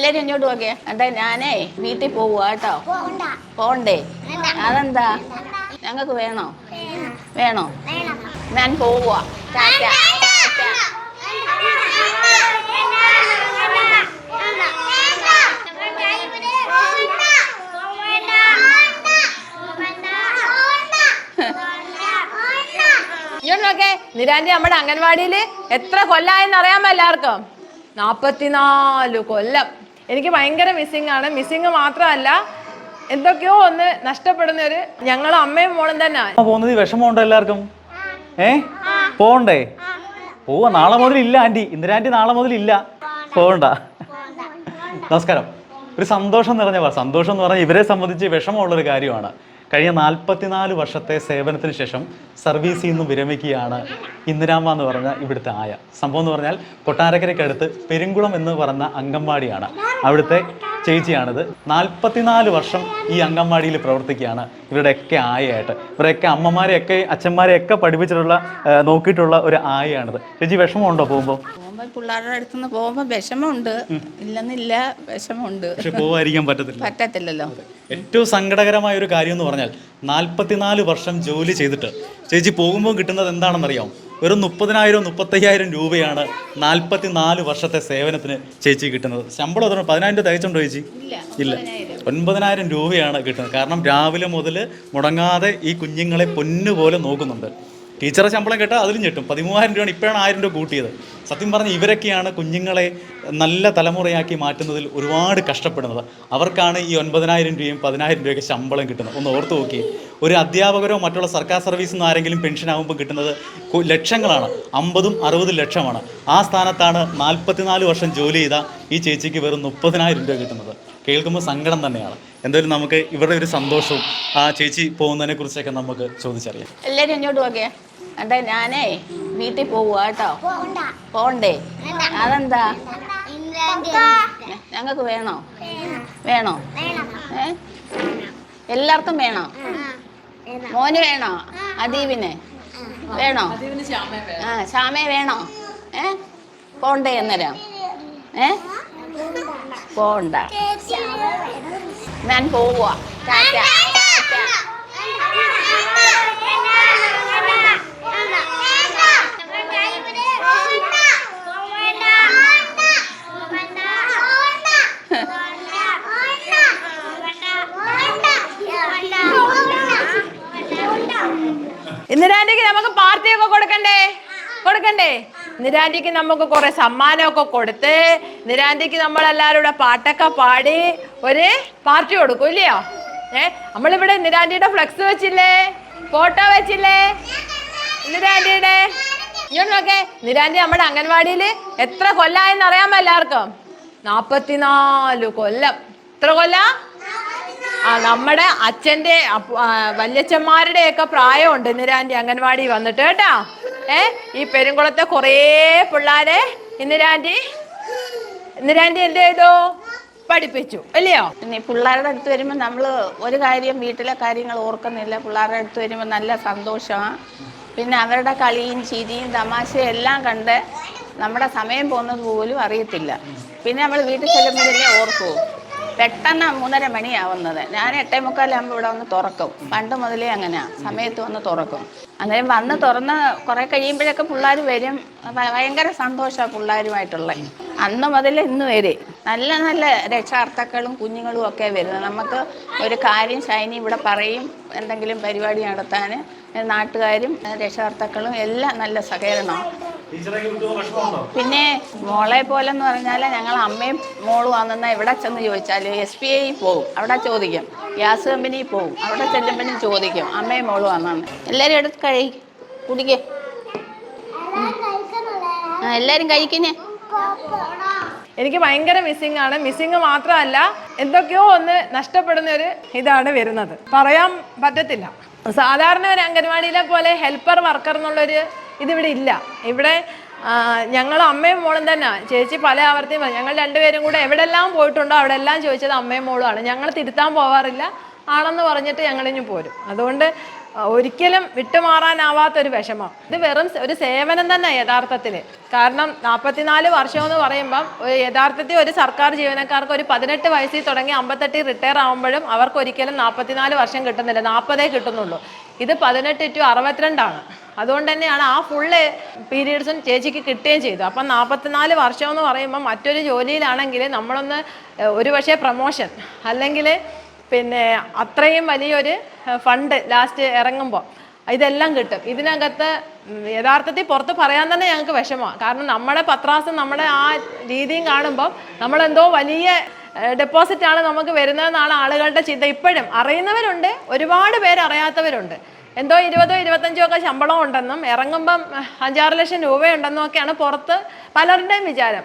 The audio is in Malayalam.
എല്ലാരും ഇങ്ങോട്ട് നോക്കിയേ എന്താ ഞാനേ വീട്ടിൽ പോവുക കേട്ടോ. പോണ്ടേ. അതെന്താ? ഞങ്ങൾക്ക് വേണോ? വേണോ. ഞാൻ പോവുക ടാറ്റ. നിരാന്റി നമ്മുടെ അംഗൻവാടിയിൽ എത്ര കൊല്ലായെന്ന് അറിയാമോ എല്ലാവർക്കും നാപ്പത്തിനാല് കൊല്ലം. എനിക്ക് ഭയങ്കര മിസ്സിംഗ് ആണ്. മിസ്സിംഗ് മാത്രമല്ല എന്തൊക്കെയോ ഒന്ന് നഷ്ടപ്പെടുന്ന ഒരു ഞങ്ങൾ അമ്മയും മോളും തന്നെ. പോകുന്നത് വിഷമമുണ്ടോ എല്ലാവർക്കും? ഏ? പോണ്ടേ പോവാ. നാളെ മുതൽ ഇല്ല ആന്റി. ഇന്ദിര ആന്റി നാളെ മുതൽ ഇല്ല. പോകണ്ട. നമസ്കാരം. ഒരു സന്തോഷം നിറഞ്ഞ വാ- സന്തോഷം എന്ന് പറഞ്ഞാൽ ഇവരെ സംബന്ധിച്ച് വിഷമമുള്ളൊരു കാര്യമാണ്. കഴിഞ്ഞ നാൽപ്പത്തിനാല് വർഷത്തെ സേവനത്തിന് ശേഷം സർവീസിൽ നിന്ന് വിരമിക്കുകയാണ് ഇന്ദിരാമ്മ എന്ന് പറഞ്ഞ ഇവിടുത്തെ ആയ. സംഭവം എന്ന് പറഞ്ഞാൽ കൊട്ടാരക്കരയ്ക്കടുത്ത് പെരുങ്കുളം എന്ന് പറഞ്ഞ അംഗൻവാടിയാണ് അവിടുത്തെ ചേച്ചിയാണിത്. നാൽപ്പത്തിനാല് വർഷം ഈ അംഗൻവാടിയിൽ പ്രവർത്തിക്കുകയാണ് ഇവരുടെയൊക്കെ ആയയായിട്ട്. ഇവരൊക്കെ അമ്മമാരെയൊക്കെ അച്ഛന്മാരെയൊക്കെ പഠിപ്പിച്ചിട്ടുള്ള നോക്കിയിട്ടുള്ള ഒരു ആയയാണിത്. ചേച്ചി വിഷമമുണ്ടോ പോകുമ്പോൾ പോകുമ്പോ പിള്ളേരുടെ അടുത്തുനിന്ന് പോകുമ്പോ വിഷമമുണ്ട്. ഇല്ലെന്നില്ല വിഷമമുണ്ട്. പക്ഷെ പോകാതിരിക്കാൻ പറ്റത്തില്ല. പറ്റത്തില്ലല്ലോ. ഏറ്റവും സങ്കടകരമായ ഒരു കാര്യം എന്ന് പറഞ്ഞാൽ നാൽപ്പത്തിനാല് വർഷം ജോലി ചെയ്തിട്ട് ചേച്ചി പോകുമ്പോൾ കിട്ടുന്നത് എന്താണെന്നറിയാം വെറും മുപ്പതിനായിരം മുപ്പത്തയ്യായിരം രൂപയാണ് നാൽപ്പത്തിനാല് വർഷത്തെ സേവനത്തിന് ചേച്ചി കിട്ടുന്നത്. ശമ്പളം എത്ര? പതിനായിരം രൂപ തികച്ചുണ്ടോ ചേച്ചി? ഇല്ല ഒൻപതിനായിരം രൂപയാണ് കിട്ടുന്നത്. കാരണം രാവിലെ മുതൽ മുടങ്ങാതെ ഈ കുഞ്ഞുങ്ങളെ പൊന്നുപോലെ നോക്കുന്നുണ്ട്. ടീച്ചറെ ശമ്പളം കേട്ടാൽ അതിലും ഞെട്ടും. പതിമൂവായിരം രൂപയാണ് ഇപ്പോഴാണ് ആയിരം രൂപ കൂട്ടിയത്. സത്യം പറഞ്ഞാൽ ഇവരൊക്കെയാണ് കുഞ്ഞുങ്ങളെ നല്ല തലമുറയാക്കി മാറ്റുന്നതിൽ ഒരുപാട് കഷ്ടപ്പെടുന്നത്. അവർക്കാണ് ഈ ഒൻപതിനായിരം രൂപയും പതിനായിരം രൂപയൊക്കെ ശമ്പളം കിട്ടുന്നത്. ഒന്ന് ഓർത്ത് നോക്കി. ഒരു അധ്യാപകരോ മറ്റുള്ള സർക്കാർ സർവീസിൽ നിന്ന് ആരെങ്കിലും പെൻഷൻ ആകുമ്പോൾ കിട്ടുന്നത് ലക്ഷങ്ങളാണ്. അമ്പതും അറുപതും ലക്ഷമാണ്. ആ സ്ഥാനത്താണ് നാൽപ്പത്തിനാല് വർഷം ജോലി ചെയ്ത ഈ ചേച്ചിക്ക് വെറും മുപ്പതിനായിരം രൂപ കിട്ടുന്നത്. കേൾക്കുമ്പോൾ സങ്കടം തന്നെയാണ്. എന്തായാലും നമുക്ക് ഇവരുടെ ഒരു സന്തോഷവും ആ ചേച്ചി പോകുന്നതിനെ കുറിച്ചൊക്കെ നമുക്ക് ചോദിച്ചറിയാം. എല്ലാരും എന്നോട് നോക്കിയേ എന്താ ഞാനേ വീട്ടിൽ പോവുക കേട്ടോ. പോണ്ടേ അതെന്താ? ഞങ്ങൾക്ക് വേണോ? വേണോ. ഏ? എല്ലാവർക്കും വേണോ? മോന് വേണോ? അദീപിന്? വേണോ? ആ ശ്യാമേ വേണോ? ഏ? പോണ്ടേ അന്നേരം? ഏ? പോണ്ട ഞാൻ പോവുക ടാറ്റ. ഇന്ദിരാന്റിക്ക് നമുക്ക് പാർട്ടി ഒക്കെ കൊടുക്കണ്ടേ? കൊടുക്കണ്ടേ? നിരാന്തിക്ക് നമുക്ക് കുറെ സമ്മാനമൊക്കെ കൊടുത്ത് നിരാന്തിക്ക് നമ്മൾ എല്ലാവരും പാട്ടൊക്കെ പാടി ഒരു പാർട്ടി കൊടുക്കും ഇല്ലയോ? ഏ നമ്മളിവിടെ നിരാന്തിയുടെ ഫ്ലെക്സ് വെച്ചില്ലേ? ഫോട്ടോ വെച്ചില്ലേ? നിരാന്തിയുടെ ഇങ്ങോട്ട് നോക്കേ. നമ്മുടെ അംഗൻവാടിയിൽ എത്ര കൊല്ലായെന്ന് അറിയാമോ എല്ലാവർക്കും? നാപ്പത്തിനാല് കൊല്ലം. എത്ര കൊല്ലം? നമ്മുടെ അച്ഛന്റെ വല്യച്ഛന്മാരുടെയൊക്കെ പ്രായമുണ്ട്. ഇന്ദിരാന്റെ അംഗൻവാടി വന്നിട്ട് കേട്ടോ. ഏ ഈ പെരുംകുളത്തെ കുറേ പിള്ളേരെ ഇന്ദിരാന്റെ ഇന്ദിരാന്റെ എന്ത് ചെയ്തു? പഠിപ്പിച്ചു അല്ലയോ? ഈ പിള്ളേരുടെ അടുത്ത് വരുമ്പോൾ നമ്മൾ ഒരു കാര്യം വീട്ടിലെ കാര്യങ്ങൾ ഓർക്കുന്നില്ല. പിള്ളേരുടെ അടുത്ത് വരുമ്പോൾ നല്ല സന്തോഷമാണ് പിന്നെ അവരുടെ കളിയും ചിരിയും തമാശയും എല്ലാം കണ്ട് നമ്മുടെ സമയം പോകുന്നത് പോലും അറിയത്തില്ല. പിന്നെ നമ്മൾ വീട്ടിൽ ചെല്ലുമ്പോൾ ചെല്ലുമ്പോഴല്ലേ ഓർക്കൂ പെട്ടെന്ന് മൂന്നര മണിയാവുന്നത്. ഞാൻ എട്ടേ മുക്കാലാകുമ്പോൾ ഇവിടെ വന്ന് തുറക്കും. പണ്ട് മുതലേ അങ്ങനെയാണ് സമയത്ത് വന്ന് തുറക്കും. അന്നേരം വന്ന് തുറന്ന് കുറേ കഴിയുമ്പോഴൊക്കെ പിള്ളേർ വരും. ഭയങ്കര സന്തോഷമാണ് പിള്ളേരുമായിട്ടുള്ള. അന്ന് മുതൽ ഇന്ന് വരെ നല്ല നല്ല രക്ഷാർത്ഥക്കളും കുഞ്ഞുങ്ങളും ഒക്കെ വരുന്നത്. നമുക്ക് ഒരു കാര്യം ഷൈനി ഇവിടെ പറയും. എന്തെങ്കിലും പരിപാടി നടത്താൻ നാട്ടുകാരും രക്ഷാർത്ഥക്കളും എല്ലാം നല്ല സഹകരണമാണ്. പിന്നെ മോളെ പോലെ എന്ന് പറഞ്ഞാൽ ഞങ്ങൾ അമ്മയും മോളും ആണെന്ന എവിടെ ചെന്ന് ചോദിച്ചാൽ എസ് ബി ഐ പോകും അവിടെ ചോദിക്കും. ഗ്യാസ് കമ്പനി പോകും അവിടെ ചെല്ലുമ്പോഴും ചോദിക്കും. അമ്മയും മോളും ആണെന്ന് എല്ലാവരും എടുത്ത് കഴി കുടിക്കേ. എല്ലാരും എല്ലാവരും കഴിക്കുന്നേ എനിക്ക് ഭയങ്കര മിസ്സിംഗ് ആണ്. മിസ്സിംഗ് മാത്രമല്ല എന്തൊക്കെയോ ഒന്ന് നഷ്ടപ്പെടുന്ന ഒരു ഇതാണ് വരുന്നത്. പറയാൻ പറ്റത്തില്ല. സാധാരണ ഒരു അംഗൻവാടിയിലെ പോലെ ഹെൽപ്പർ വർക്കർ എന്നുള്ളൊരു ഇതിവിടെ ഇല്ല. ഇവിടെ ഞങ്ങൾ അമ്മയും മോളും തന്നെ. ചേച്ചി പല ആവർത്തിയും. ഞങ്ങൾ രണ്ടുപേരും കൂടെ എവിടെല്ലാം പോയിട്ടുണ്ടോ അവിടെ എല്ലാം ചോദിച്ചത് അമ്മയും മോളും ആണ്. ഞങ്ങൾ തിരുത്താൻ പോവാറില്ല. ആണെന്ന് പറഞ്ഞിട്ട് ഞങ്ങളിഞ്ഞു പോരും. അതുകൊണ്ട് ഒരിക്കലും വിട്ടുമാറാനാവാത്തൊരു വിഷമം. ഇത് വെറും ഒരു സേവനം തന്നെ യഥാർത്ഥത്തിൽ. കാരണം നാൽപ്പത്തിനാല് വർഷം എന്ന് പറയുമ്പം യഥാർത്ഥത്തിൽ ഒരു സർക്കാർ ജീവനക്കാർക്ക് ഒരു പതിനെട്ട് വയസ്സിൽ തുടങ്ങി അമ്പത്തെട്ടിൽ റിട്ടയർ ആകുമ്പോഴും അവർക്ക് ഒരിക്കലും നാൽപ്പത്തിനാല് വർഷം കിട്ടുന്നില്ല. നാൽപ്പതേ കിട്ടുന്നുള്ളൂ. ഇത് പതിനെട്ട് ടു അറുപത്തിരണ്ടാണ്. അതുകൊണ്ട് തന്നെയാണ് ആ ഫുള്ള് പീരീഡ്സും ചേച്ചിക്ക് കിട്ടുകയും ചെയ്തു. അപ്പം നാൽപ്പത്തിനാല് വർഷം എന്ന് പറയുമ്പോൾ മറ്റൊരു ജോലിയിലാണെങ്കിൽ നമ്മളൊന്ന് ഒരു പക്ഷേ പ്രൊമോഷൻ അല്ലെങ്കിൽ പിന്നെ അത്രയും വലിയൊരു ഫണ്ട് ലാസ്റ്റ് ഇറങ്ങുമ്പോൾ ഇതെല്ലാം കിട്ടും. ഇതിനകത്ത് യഥാർത്ഥത്തിൽ പുറത്ത് പറയാൻ തന്നെ ഞങ്ങൾക്ക് വിഷമമാണ്. കാരണം നമ്മുടെ പത്രാസം നമ്മുടെ ആ രീതിയും കാണുമ്പോൾ നമ്മളെന്തോ വലിയ ഡെപ്പോസിറ്റ് ആണ് നമുക്ക് വരുന്നതെന്നാണ് ആളുകളുടെ ചിന്ത. ഇപ്പോഴും അറിയുന്നവരുണ്ട് ഒരുപാട് പേര് അറിയാത്തവരുണ്ട്. എന്തോ ഇരുപതോ ഇരുപത്തഞ്ചോ ഒക്കെ ശമ്പളം ഉണ്ടെന്നും ഇറങ്ങുമ്പം അഞ്ചാറ് ലക്ഷം രൂപയുണ്ടെന്നും ഒക്കെയാണ് പുറത്ത് പലരുടെയും വിചാരം.